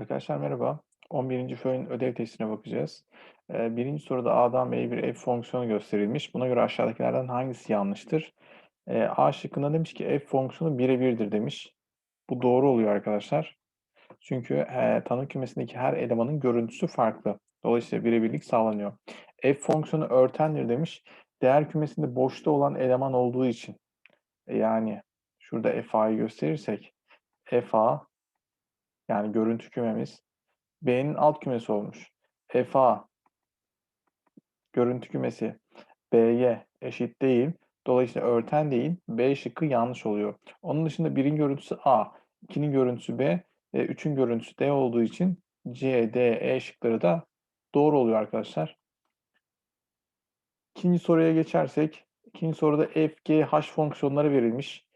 Arkadaşlar merhaba. 11. föyün ödev testine bakacağız. Ee, birinci soruda A'dan B'ye bir f fonksiyonu gösterilmiş. Buna göre aşağıdakilerden hangisi yanlıştır? Ee, A şıkkında demiş ki f fonksiyonu birebirdir demiş. Bu doğru oluyor arkadaşlar. Çünkü tanım kümesindeki her elemanın görüntüsü farklı. Dolayısıyla birebirlik sağlanıyor. F fonksiyonu örtendir demiş. Değer kümesinde boşta olan eleman olduğu için. E, yani şurada FA'yı gösterirsek FA yani görüntü kümemiz B'nin alt kümesi olmuş. FA görüntü kümesi B'ye eşit değil. Dolayısıyla örten değil. B şıkkı yanlış oluyor. Onun dışında birin görüntüsü A, 2'nin görüntüsü B, ve 3'ün görüntüsü D olduğu için C, D, E şıkları da doğru oluyor arkadaşlar. İkinci soruya geçersek, ikinci soruda f, g, h fonksiyonları verilmiş.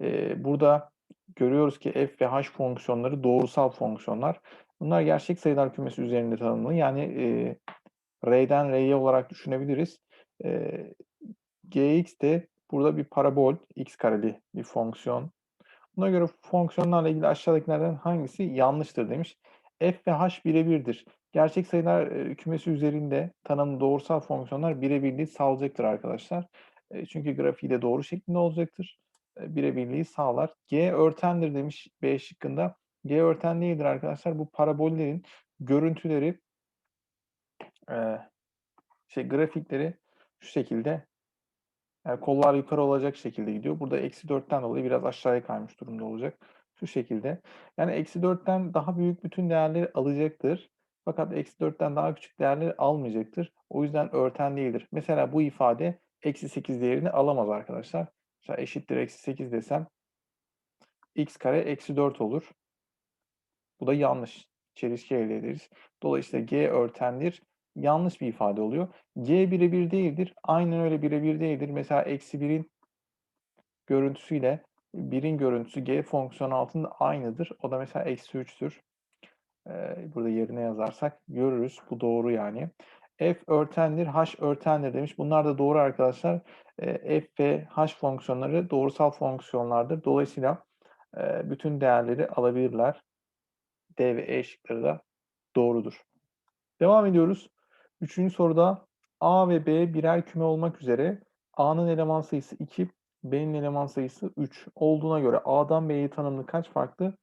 Ee, burada görüyoruz ki f ve h fonksiyonları doğrusal fonksiyonlar. Bunlar gerçek sayılar kümesi üzerinde tanımlı. Yani e, R'den R'ye olarak düşünebiliriz. E, Gx de burada bir parabol, x kareli bir fonksiyon. Buna göre fonksiyonlarla ilgili aşağıdakilerden hangisi yanlıştır demiş. F ve H birebirdir. Gerçek sayılar e, kümesi üzerinde tanımlı doğrusal fonksiyonlar birebirliği sağlayacaktır arkadaşlar. E, çünkü grafiği de doğru şeklinde olacaktır. E, birebirliği sağlar. G örtendir demiş B şıkkında. G örten değildir arkadaşlar. Bu parabollerin görüntüleri şey grafikleri şu şekilde yani kollar yukarı olacak şekilde gidiyor. Burada eksi 4'ten dolayı biraz aşağıya kaymış durumda olacak. Şu şekilde. Yani eksi 4'ten daha büyük bütün değerleri alacaktır. Fakat eksi 4'ten daha küçük değerleri almayacaktır. O yüzden örten değildir. Mesela bu ifade eksi 8 değerini alamaz arkadaşlar. Mesela eşittir eksi 8 desem x kare eksi 4 olur. Bu da yanlış. Çelişki elde ederiz. Dolayısıyla g örtendir yanlış bir ifade oluyor. G birebir değildir. Aynen öyle birebir değildir. Mesela eksi 1'in görüntüsüyle 1'in görüntüsü G fonksiyonu altında aynıdır. O da mesela eksi 3'tür. Ee, burada yerine yazarsak görürüz. Bu doğru yani. F örtendir, H örtendir demiş. Bunlar da doğru arkadaşlar. F ve H fonksiyonları doğrusal fonksiyonlardır. Dolayısıyla bütün değerleri alabilirler. D ve E şıkları da doğrudur. Devam ediyoruz. Üçüncü soruda A ve B birer küme olmak üzere A'nın eleman sayısı 2, B'nin eleman sayısı 3 olduğuna göre A'dan B'ye tanımlı kaç farklı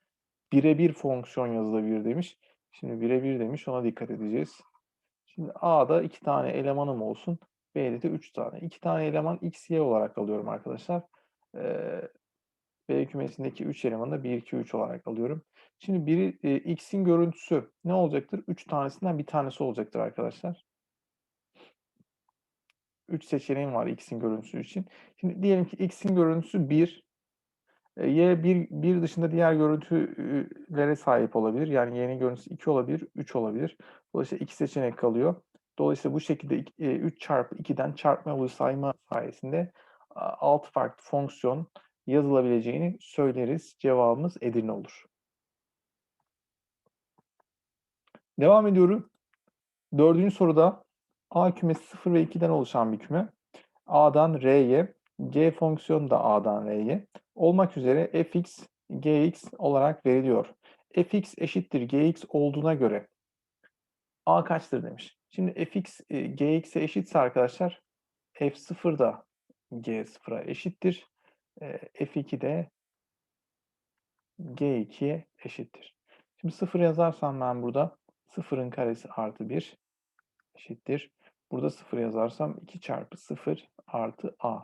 birebir fonksiyon yazılabilir demiş. Şimdi birebir demiş ona dikkat edeceğiz. Şimdi A'da 2 tane elemanım olsun. B'de de 3 tane. 2 tane eleman X, Y olarak alıyorum arkadaşlar. Ee, B kümesindeki 3 elemanı da 1, 2, 3 olarak alıyorum. Şimdi biri e, X'in görüntüsü ne olacaktır? 3 tanesinden bir tanesi olacaktır arkadaşlar. 3 seçeneğim var x'in görüntüsü için. Şimdi diyelim ki x'in görüntüsü 1. E, y 1, 1 dışında diğer görüntülere sahip olabilir. Yani y'nin görüntüsü 2 olabilir, 3 olabilir. Dolayısıyla 2 seçenek kalıyor. Dolayısıyla bu şekilde 3 çarpı 2'den çarpma ve sayma sayesinde 6 farklı fonksiyon yazılabileceğini söyleriz. Cevabımız Edirne olur. Devam ediyorum. Dördüncü soruda A kümesi 0 ve 2'den oluşan bir küme. A'dan R'ye, G fonksiyonu da A'dan R'ye olmak üzere fx, gx olarak veriliyor. fx eşittir gx olduğuna göre A kaçtır demiş. Şimdi fx e, gx'e eşitse arkadaşlar f0 da g0'a eşittir. E, f2 de g2'ye eşittir. Şimdi 0 yazarsam ben burada 0'ın karesi artı 1 eşittir. Burada 0 yazarsam 2 çarpı 0 artı a.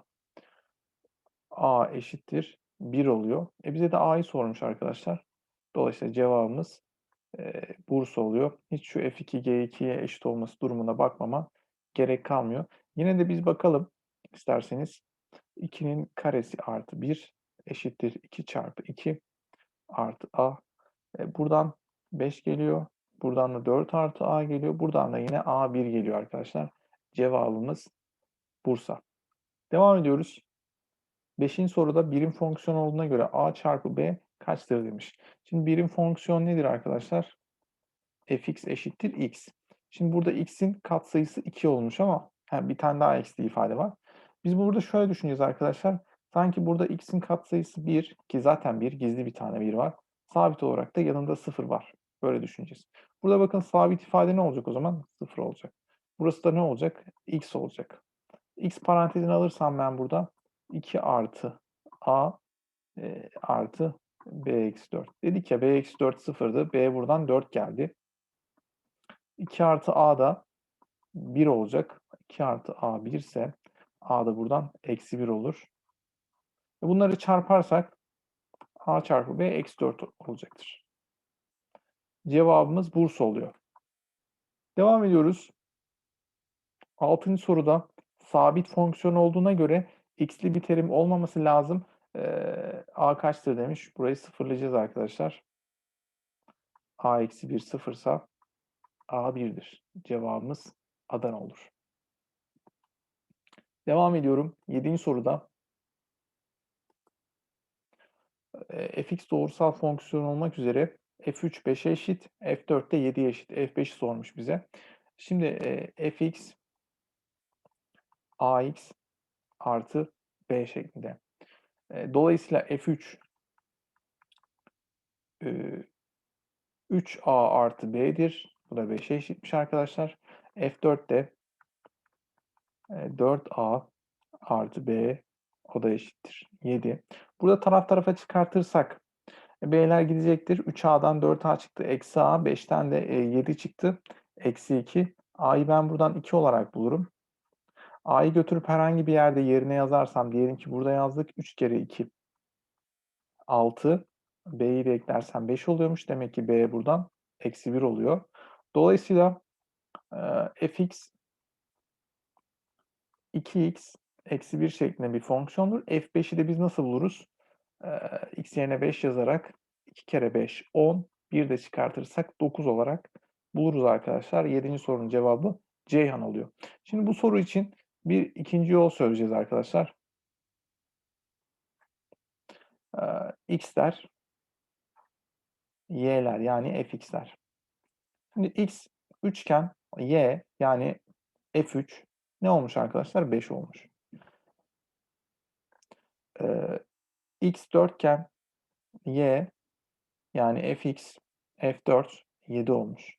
a eşittir 1 oluyor. E bize de a'yı sormuş arkadaşlar. Dolayısıyla cevabımız Bursa oluyor. Hiç şu f2 g2'ye eşit olması durumuna bakmama gerek kalmıyor. Yine de biz bakalım isterseniz. 2'nin karesi artı 1 eşittir 2 çarpı 2 artı a. E, buradan 5 geliyor. Buradan da 4 artı A geliyor. Buradan da yine A1 geliyor arkadaşlar. Cevabımız Bursa. Devam ediyoruz. Beşinci soruda birim fonksiyon olduğuna göre A çarpı B kaçtır demiş. Şimdi birim fonksiyon nedir arkadaşlar? fx eşittir x. Şimdi burada x'in katsayısı 2 olmuş ama ha, bir tane daha eksi ifade var. Biz burada şöyle düşüneceğiz arkadaşlar. Sanki burada x'in katsayısı 1 ki zaten 1 gizli bir tane 1 var. Sabit olarak da yanında 0 var. Böyle düşüneceğiz. Burada bakın sabit ifade ne olacak o zaman? 0 olacak. Burası da ne olacak? X olacak. X parantezini alırsam ben burada 2 artı A e, artı B eksi 4. Dedik ya B eksi 4 sıfırdı. B buradan 4 geldi. 2 artı A da 1 olacak. 2 artı A 1 ise A da buradan eksi 1 olur. Bunları çarparsak A çarpı B eksi 4 olacaktır. Cevabımız Bursa oluyor. Devam ediyoruz. Altıncı soruda sabit fonksiyon olduğuna göre x'li bir terim olmaması lazım. A kaçtır demiş. Burayı sıfırlayacağız arkadaşlar. a eksi 1 sıfırsa a 1'dir. Cevabımız Adana olur. Devam ediyorum. Yedinci soruda e, fx doğrusal fonksiyon olmak üzere f3 5'e eşit, f4 de 7'ye eşit. f5'i sormuş bize. Şimdi e, fx ax artı b şeklinde. Dolayısıyla f3 e, 3a artı b'dir. Bu da 5'e eşitmiş arkadaşlar. f4 de e, 4a artı b o da eşittir. 7. Burada taraf tarafa çıkartırsak e, b'ler gidecektir. 3a'dan 4a çıktı. Eksi a. 5'ten de 7 e, çıktı. Eksi 2. a'yı ben buradan 2 olarak bulurum. A'yı götürüp herhangi bir yerde yerine yazarsam diyelim ki burada yazdık. 3 kere 2 6. b'yi de eklersem 5 oluyormuş. Demek ki b buradan eksi 1 oluyor. Dolayısıyla e, fx 2x eksi 1 şeklinde bir fonksiyondur. f5'i de biz nasıl buluruz? Ee, x yerine 5 yazarak 2 kere 5 10, 1 de çıkartırsak 9 olarak buluruz arkadaşlar. 7. sorunun cevabı Ceyhan oluyor. Şimdi bu soru için bir ikinci yol söyleyeceğiz arkadaşlar. Ee, x'ler, y'ler yani fx'ler. Şimdi x üçgen, y yani f3 ne olmuş arkadaşlar? 5 olmuş. Ee, x dörtgen y yani fx f4 7 olmuş.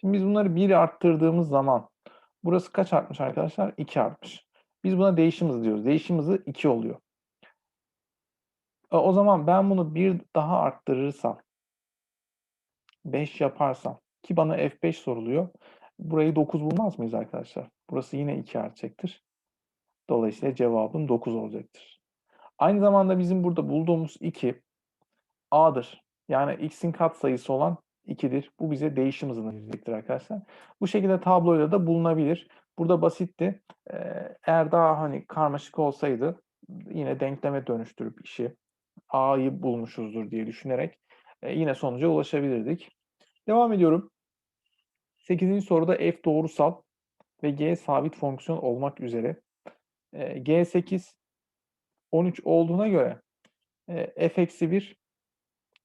Şimdi biz bunları 1 arttırdığımız zaman burası kaç artmış arkadaşlar? 2 artmış. Biz buna değişim hızı diyoruz. Değişim hızı 2 oluyor. E, o zaman ben bunu bir daha arttırırsam 5 yaparsam ki bana F5 soruluyor. Burayı 9 bulmaz mıyız arkadaşlar? Burası yine 2 artacaktır. Dolayısıyla cevabım 9 olacaktır. Aynı zamanda bizim burada bulduğumuz 2 a'dır. Yani x'in katsayısı olan 2'dir. Bu bize değişim hızını verecektir arkadaşlar. Bu şekilde tabloyla da bulunabilir. Burada basitti. Eğer daha hani karmaşık olsaydı yine denkleme dönüştürüp işi a'yı bulmuşuzdur diye düşünerek yine sonuca ulaşabilirdik. Devam ediyorum. 8. soruda f doğrusal ve g sabit fonksiyon olmak üzere g8 13 olduğuna göre e, f eksi 1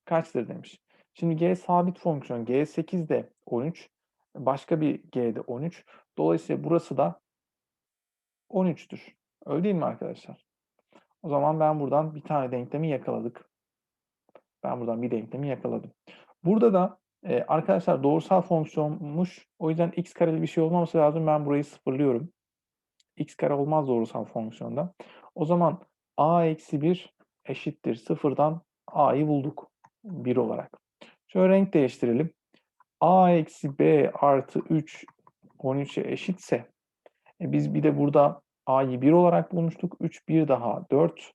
kaçtır demiş. Şimdi g sabit fonksiyon g8 de 13. Başka bir g de 13. Dolayısıyla burası da 13'tür. Öyle değil mi arkadaşlar? O zaman ben buradan bir tane denklemi yakaladık. Ben buradan bir denklemi yakaladım. Burada da e, arkadaşlar doğrusal fonksiyonmuş. O yüzden x kareli bir şey olmaması lazım. Ben burayı sıfırlıyorum. x kare olmaz doğrusal fonksiyonda. O zaman a eksi 1 eşittir sıfırdan a'yı bulduk 1 olarak. Şöyle renk değiştirelim. a eksi b artı 3 13'e eşitse e biz bir de burada a'yı 1 olarak bulmuştuk. 3 1 daha 4.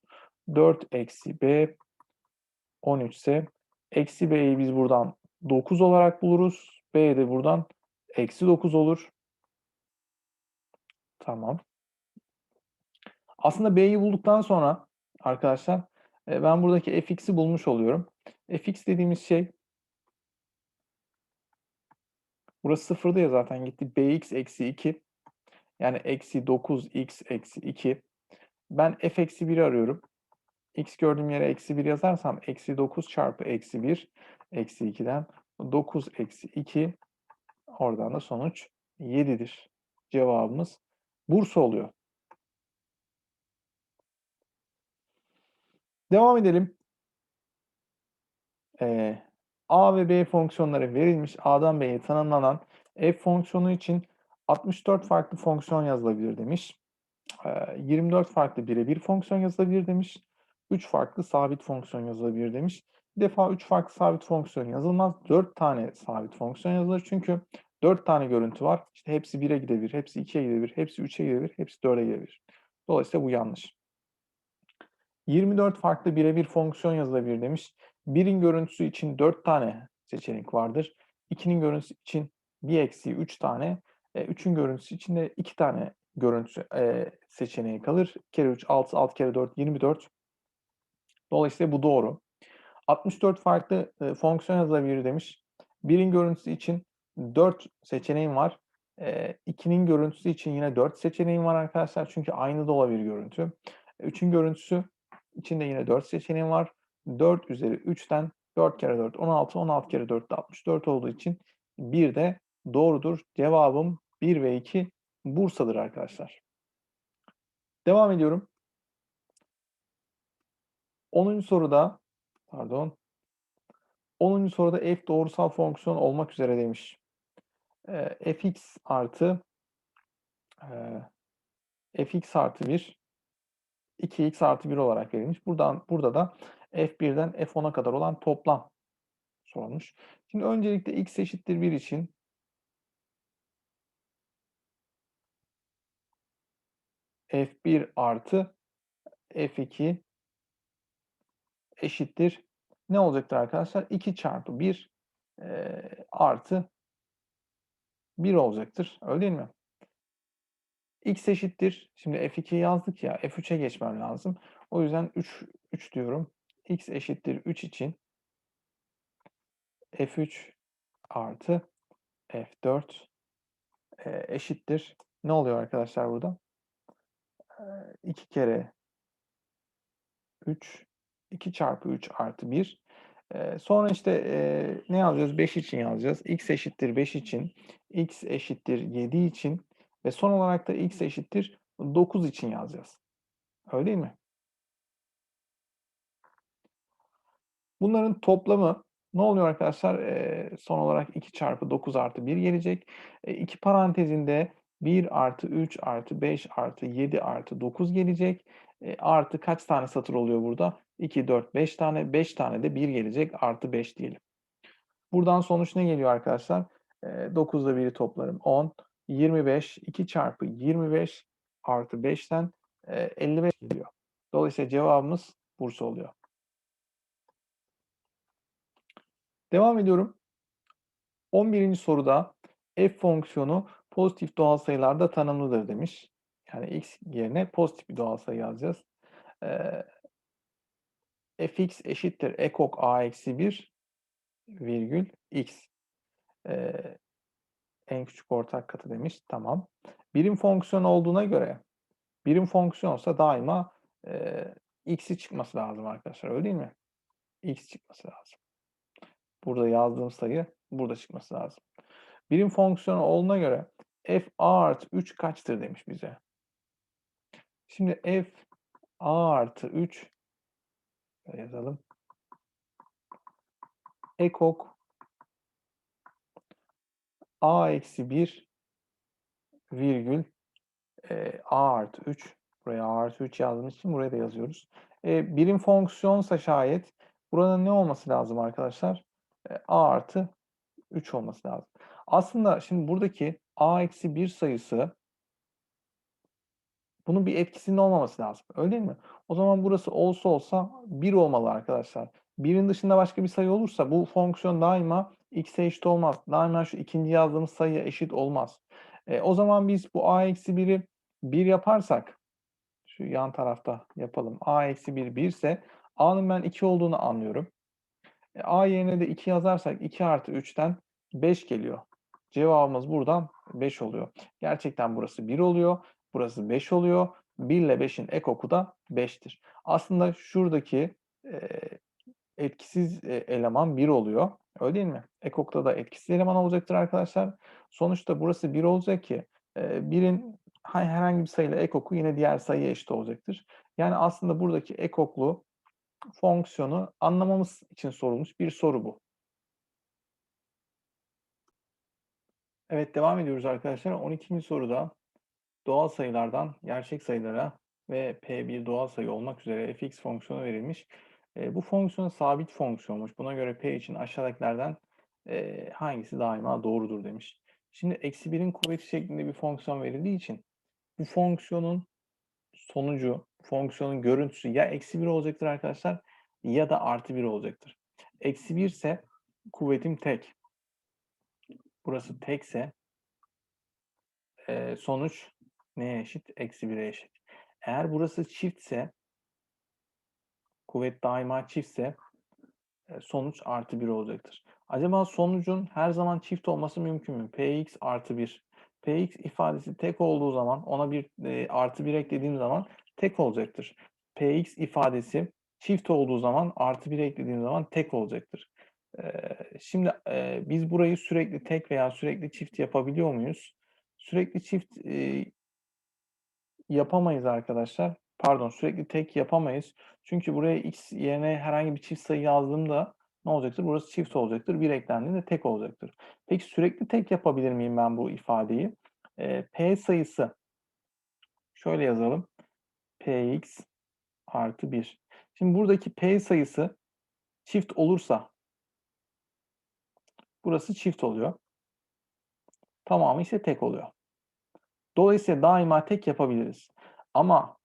4 eksi b 13 ise eksi b'yi biz buradan 9 olarak buluruz. b de buradan eksi 9 olur. Tamam. Aslında B'yi bulduktan sonra arkadaşlar e, ben buradaki fx'i bulmuş oluyorum. fx dediğimiz şey burası sıfırda ya zaten gitti. bx eksi 2 yani eksi 9x eksi 2 ben f eksi 1'i arıyorum. x gördüğüm yere eksi 1 yazarsam eksi 9 çarpı eksi 1 eksi 2'den 9 eksi 2 oradan da sonuç 7'dir. Cevabımız Bursa oluyor. Devam edelim. Ee, A ve B fonksiyonları verilmiş. A'dan B'ye tanımlanan f fonksiyonu için 64 farklı fonksiyon yazılabilir demiş. Eee, 24 farklı birebir fonksiyon yazılabilir demiş. 3 farklı sabit fonksiyon yazılabilir demiş. Bir defa 3 farklı sabit fonksiyon yazılmaz. 4 tane sabit fonksiyon yazılır. Çünkü 4 tane görüntü var. İşte hepsi 1'e gidebilir, hepsi 2'ye gidebilir, hepsi 3'e gidebilir, hepsi 4'e gidebilir. Dolayısıyla bu yanlış. 24 farklı birebir fonksiyon yazılabilir demiş. 1'in görüntüsü için 4 tane seçenek vardır. 2'nin görüntüsü için 1 eksiği 3 tane, e, 3'ün görüntüsü için de 2 tane görüntüsü e, seçeneği kalır. 2 kere 3 6, 6 kere 4 24. Dolayısıyla bu doğru. 64 farklı e, fonksiyon yazılabilir demiş. 1'in görüntüsü için 4 seçeneğim var. E, 2'nin görüntüsü için yine 4 seçeneğim var arkadaşlar. Çünkü aynı da olabilir görüntü. 3'ün görüntüsü için de yine 4 seçeneğim var. 4 üzeri 3'ten 4 kere 4 16, 16 kere 4 de 64 olduğu için 1 de doğrudur. Cevabım 1 ve 2 Bursa'dır arkadaşlar. Devam ediyorum. 10. soruda pardon 10. soruda f doğrusal fonksiyon olmak üzere demiş. Eee, fx artı eee, fx artı 1 2x artı 1 olarak verilmiş. Buradan burada da f1'den f10'a kadar olan toplam sorulmuş. Şimdi öncelikle x eşittir 1 için f1 artı f2 eşittir. Ne olacaktır arkadaşlar? 2 çarpı 1 eee, artı 1 olacaktır. Öyle değil mi? x eşittir. Şimdi f2'yi yazdık ya. f3'e geçmem lazım. O yüzden 3, 3 diyorum. X eşittir 3 için f3 artı f4 eee, eşittir. Ne oluyor arkadaşlar burada? Eee, 2 kere 3 2 çarpı 3 artı 1. Eee, sonra işte ne yazacağız? 5 için yazacağız. x eşittir 5 için, x eşittir 7 için ve son olarak da x eşittir 9 için yazacağız. Öyle değil mi? Bunların toplamı ne oluyor arkadaşlar? Eee, son olarak 2 çarpı 9 artı 1 gelecek. E, parantezinde 1 artı 3 artı 5 artı 7 artı 9 gelecek. E, artı kaç tane satır oluyor burada? 2, 4, 5 tane. 5 tane de 1 gelecek. Artı 5 diyelim. Buradan sonuç ne geliyor arkadaşlar? E, 9 ile 1'i toplarım. 10, 25, 2 çarpı 25 artı 5'ten e, 55 geliyor. Dolayısıyla cevabımız Bursa oluyor. Devam ediyorum. 11. soruda f fonksiyonu pozitif doğal sayılarda tanımlıdır demiş. Yani x yerine pozitif bir doğal sayı yazacağız. Eee fx eşittir ekok a eksi 1 virgül x. Eee, en küçük ortak katı demiş. Tamam. Birim fonksiyon olduğuna göre birim fonksiyonsa daima eee, x'i çıkması lazım arkadaşlar. Öyle değil mi? x çıkması lazım. Burada yazdığım sayı burada çıkması lazım. Birim fonksiyonu olduğuna göre f a artı 3 kaçtır demiş bize. Şimdi f a artı 3 şöyle yazalım. Ekok a eksi 1 virgül e, a artı 3 buraya a artı 3 yazdığımız için buraya da yazıyoruz. E, birim fonksiyonsa şayet burada ne olması lazım arkadaşlar? A artı 3 olması lazım. Aslında şimdi buradaki a eksi 1 sayısı bunun bir etkisinin olmaması lazım. Öyle değil mi? O zaman burası olsa olsa 1 olmalı arkadaşlar. 1'in dışında başka bir sayı olursa bu fonksiyon daima x'e eşit olmaz. Daima şu ikinci yazdığımız sayıya eşit olmaz. E, o zaman biz bu a eksi 1'i 1 yaparsak şu yan tarafta yapalım. a eksi 1 1 ise a'nın ben 2 olduğunu anlıyorum. E, a yerine de 2 yazarsak 2 artı 3'ten 5 geliyor. Cevabımız buradan 5 oluyor. Gerçekten burası 1 oluyor. Burası 5 oluyor. 1 ile 5'in ekoku da 5'tir. Aslında şuradaki e, etkisiz e, eleman 1 oluyor. Öyle değil mi? Ekokta da etkisiz eleman olacaktır arkadaşlar. Sonuçta burası 1 olacak ki e, 1'in herhangi bir sayıyla ekoku yine diğer sayıya eşit olacaktır. Yani aslında buradaki ekoklu fonksiyonu anlamamız için sorulmuş bir soru bu. Evet devam ediyoruz arkadaşlar. 12. soruda doğal sayılardan gerçek sayılara ve P1 doğal sayı olmak üzere fx fonksiyonu verilmiş. E, bu fonksiyon sabit fonksiyonmuş. Buna göre P için aşağıdakilerden e, hangisi daima doğrudur demiş. Şimdi eksi 1'in kuvveti şeklinde bir fonksiyon verildiği için bu fonksiyonun sonucu fonksiyonun görüntüsü ya eksi 1 olacaktır arkadaşlar ya da artı 1 olacaktır. Eksi 1 ise kuvvetim tek. Burası tekse eee, sonuç neye eşit? Eksi 1'e eşit. Eğer burası çiftse kuvvet daima çiftse e, sonuç artı 1 olacaktır. Acaba sonucun her zaman çift olması mümkün mü? Px artı 1. Px ifadesi tek olduğu zaman ona bir e, artı 1 eklediğim zaman tek olacaktır. Px ifadesi çift olduğu zaman artı 1 eklediğim zaman tek olacaktır. Şimdi biz burayı sürekli tek veya sürekli çift yapabiliyor muyuz? Sürekli çift yapamayız arkadaşlar. Pardon sürekli tek yapamayız. Çünkü buraya x yerine herhangi bir çift sayı yazdığımda ne olacaktır? Burası çift olacaktır. Bir eklendiğinde tek olacaktır. Peki sürekli tek yapabilir miyim ben bu ifadeyi? P sayısı şöyle yazalım. Px artı 1. Şimdi buradaki p sayısı çift olursa burası çift oluyor. Tamamı ise tek oluyor. Dolayısıyla daima tek yapabiliriz. Ama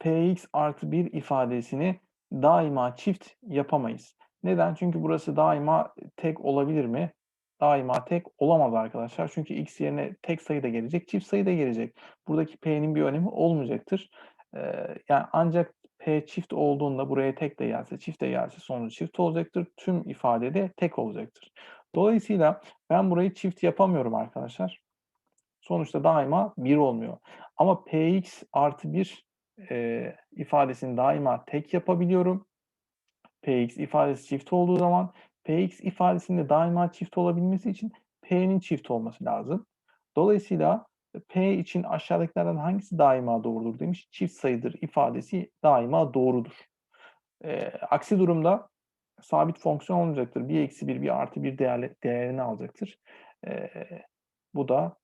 px artı 1 ifadesini daima çift yapamayız. Neden? Çünkü burası daima tek olabilir mi? Daima tek olamaz arkadaşlar. Çünkü x yerine tek sayı da gelecek, çift sayı da gelecek. Buradaki p'nin bir önemi olmayacaktır. Yani ancak p çift olduğunda buraya tek de gelse, çift de gelse sonucu çift olacaktır. Tüm ifadede tek olacaktır. Dolayısıyla ben burayı çift yapamıyorum arkadaşlar. Sonuçta daima 1 olmuyor. Ama px artı 1 e, ifadesini daima tek yapabiliyorum. Px ifadesi çift olduğu zaman Px ifadesinde daima çift olabilmesi için P'nin çift olması lazım. Dolayısıyla P için aşağıdakilerden hangisi daima doğrudur demiş. Çift sayıdır ifadesi daima doğrudur. E, aksi durumda sabit fonksiyon olacaktır. Bir eksi bir, bir artı bir değerli, değerini alacaktır. E, bu da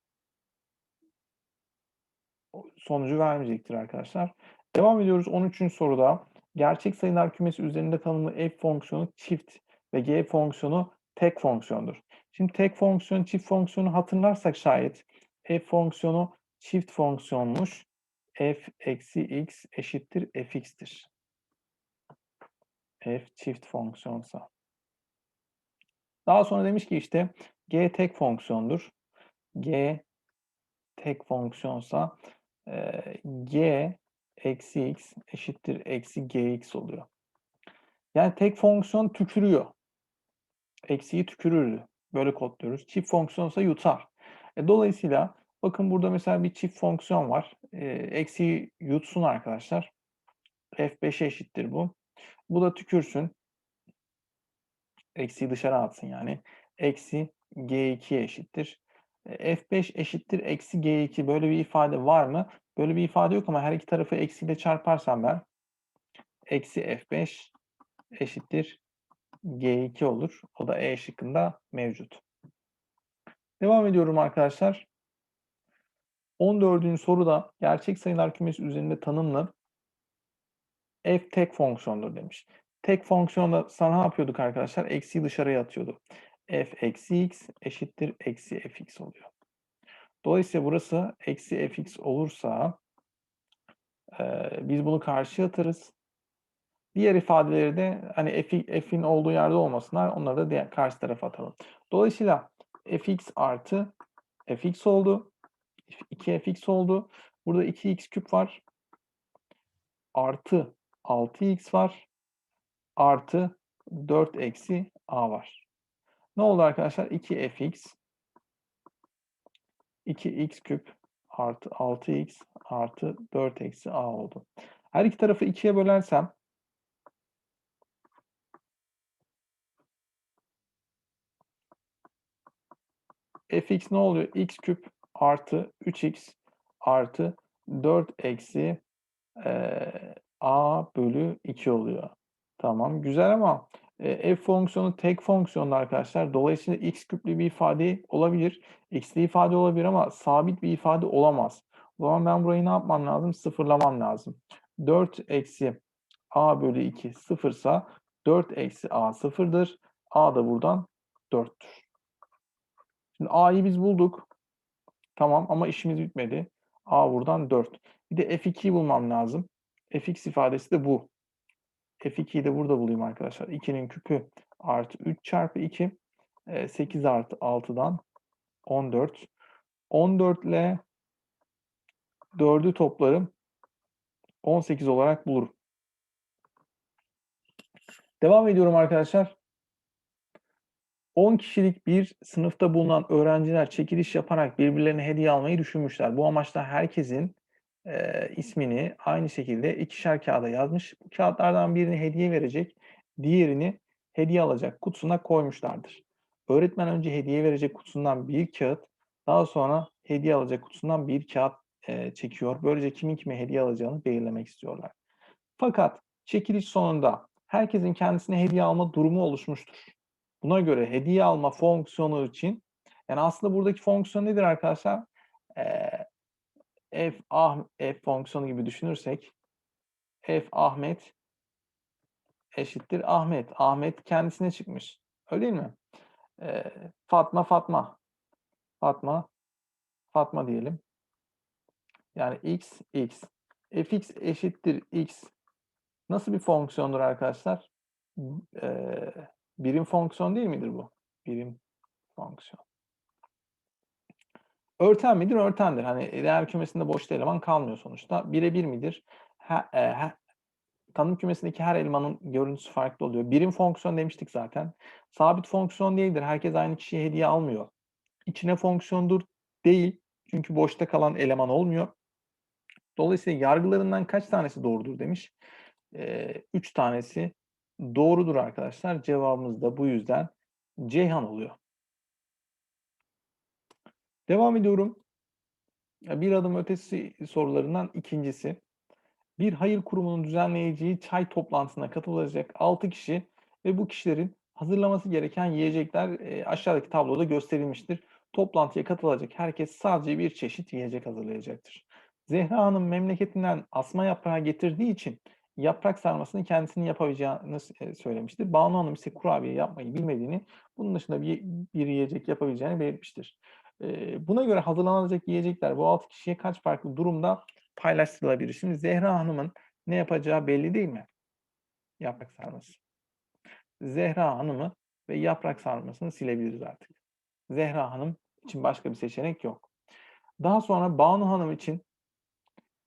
sonucu vermeyecektir arkadaşlar. Devam ediyoruz 13. soruda. Gerçek sayılar kümesi üzerinde tanımlı f fonksiyonu çift ve g fonksiyonu tek fonksiyondur. Şimdi tek fonksiyon, çift fonksiyonu hatırlarsak şayet f fonksiyonu çift fonksiyonmuş. f eksi x eşittir fx'tir. f çift fonksiyonsa. Daha sonra demiş ki işte g tek fonksiyondur. g tek fonksiyonsa e, g eksi x eşittir eksi gx oluyor. Yani tek fonksiyon tükürüyor. Eksiyi tükürürdü. Böyle kodluyoruz. Çift fonksiyonsa yutar. E, dolayısıyla bakın burada mesela bir çift fonksiyon var. E, eksiyi yutsun arkadaşlar. f5'e eşittir bu. Bu da tükürsün. Eksiyi dışarı atsın yani. Eksi g2 eşittir. E, f5 eşittir eksi g2 böyle bir ifade var mı? Böyle bir ifade yok ama her iki tarafı eksiyle çarparsam ben eksi f5 eşittir g2 olur. O da E şıkkında mevcut. Devam ediyorum arkadaşlar. 14. soruda gerçek sayılar kümesi üzerinde tanımlı f tek fonksiyondur demiş. Tek fonksiyonda sana ne yapıyorduk arkadaşlar? Eksiyi dışarıya atıyordu. f eksi x eşittir eksi fx oluyor. Dolayısıyla burası eksi fx olursa e, biz bunu karşıya atarız. Diğer ifadeleri de hani f'in olduğu yerde olmasınlar. Onları da diğer karşı tarafa atalım. Dolayısıyla fx artı fx oldu. 2fx oldu. Burada 2x küp var. Artı 6x var. Artı 4 eksi a var. Ne oldu arkadaşlar? 2fx 2x küp artı 6x artı 4 eksi a oldu. Her iki tarafı 2'ye bölersem fx ne oluyor? x küp artı 3x artı 4 eksi e, a bölü 2 oluyor. Tamam güzel ama Eee, f fonksiyonu tek fonksiyondu arkadaşlar. Dolayısıyla x küplü bir ifade olabilir. X'li ifade olabilir ama sabit bir ifade olamaz. O zaman ben burayı ne yapmam lazım? Sıfırlamam lazım. 4 eksi a bölü 2 sıfırsa 4 eksi a sıfırdır. a da buradan 4'tür. Şimdi a'yı biz bulduk. Tamam ama işimiz bitmedi. a buradan 4. Bir de f2'yi bulmam lazım. fx ifadesi de bu. F2'yi de burada bulayım arkadaşlar. 2'nin küpü artı 3 çarpı 2. 8 artı 6'dan 14. 14 ile 4'ü toplarım. 18 olarak bulurum. Devam ediyorum arkadaşlar. 10 kişilik bir sınıfta bulunan öğrenciler çekiliş yaparak birbirlerine hediye almayı düşünmüşler. Bu amaçla herkesin e, ismini aynı şekilde ikişer kağıda yazmış. Bu kağıtlardan birini hediye verecek, diğerini hediye alacak kutusuna koymuşlardır. Öğretmen önce hediye verecek kutusundan bir kağıt, daha sonra hediye alacak kutusundan bir kağıt e, çekiyor. Böylece kimin kime hediye alacağını belirlemek istiyorlar. Fakat çekiliş sonunda herkesin kendisine hediye alma durumu oluşmuştur. Buna göre hediye alma fonksiyonu için yani aslında buradaki fonksiyon nedir arkadaşlar? Ee, f ah f fonksiyonu gibi düşünürsek f Ahmet eşittir Ahmet. Ahmet kendisine çıkmış. Öyle değil mi? Ee, Fatma Fatma. Fatma Fatma diyelim. Yani x x. fx eşittir x. Nasıl bir fonksiyondur arkadaşlar? Ee, birim fonksiyon değil midir bu? Birim fonksiyon. Örten midir? Örtendir. Hani değer kümesinde boş eleman kalmıyor sonuçta. Birebir midir? Ha, e, ha, tanım kümesindeki her elemanın görüntüsü farklı oluyor. Birim fonksiyon demiştik zaten. Sabit fonksiyon değildir. Herkes aynı kişiye hediye almıyor. İçine fonksiyondur değil. Çünkü boşta kalan eleman olmuyor. Dolayısıyla yargılarından kaç tanesi doğrudur demiş. E, üç tanesi doğrudur arkadaşlar. Cevabımız da bu yüzden Ceyhan oluyor. Devam ediyorum. Bir adım ötesi sorularından ikincisi. Bir hayır kurumunun düzenleyeceği çay toplantısına katılacak 6 kişi ve bu kişilerin hazırlaması gereken yiyecekler aşağıdaki tabloda gösterilmiştir. Toplantıya katılacak herkes sadece bir çeşit yiyecek hazırlayacaktır. Zehra Hanım memleketinden asma yaprağı getirdiği için yaprak sarmasını kendisinin yapabileceğini söylemiştir. Banu Hanım ise kurabiye yapmayı bilmediğini, bunun dışında bir, bir yiyecek yapabileceğini belirtmiştir. Buna göre hazırlanacak yiyecekler bu 6 kişiye kaç farklı durumda paylaştırılabilir? Şimdi Zehra Hanım'ın ne yapacağı belli değil mi? Yaprak sarması. Zehra Hanım'ı ve yaprak sarmasını silebiliriz artık. Zehra Hanım için başka bir seçenek yok. Daha sonra Banu Hanım için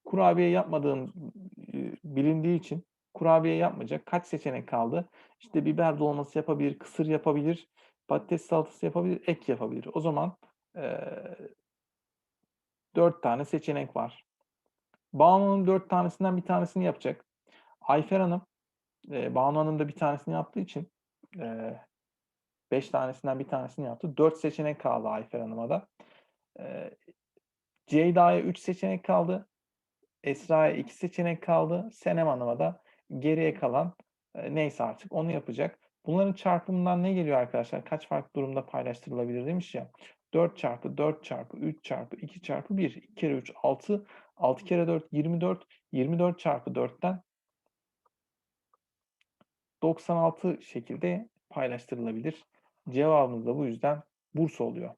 kurabiye yapmadığım bilindiği için kurabiye yapmayacak. Kaç seçenek kaldı? İşte biber dolması yapabilir, kısır yapabilir, patates salatası yapabilir, ek yapabilir. O zaman e, 4 tane seçenek var. Banu'nun 4 tanesinden bir tanesini yapacak. Ayfer Hanım, e, Banu Hanım da bir tanesini yaptığı için 5 e, tanesinden bir tanesini yaptı. 4 seçenek kaldı Ayfer Hanım'a da. E, Ceyda'ya 3 seçenek kaldı. Esra'ya 2 seçenek kaldı. Senem Hanım'a da geriye kalan e, neyse artık onu yapacak. Bunların çarpımından ne geliyor arkadaşlar? Kaç farklı durumda paylaştırılabilir demiş ya. 4 çarpı 4 çarpı 3 çarpı 2 çarpı 1. 2 kere 3 6. 6 kere 4 24. 24 çarpı 4'ten 96 şekilde paylaştırılabilir. Cevabımız da bu yüzden Bursa oluyor.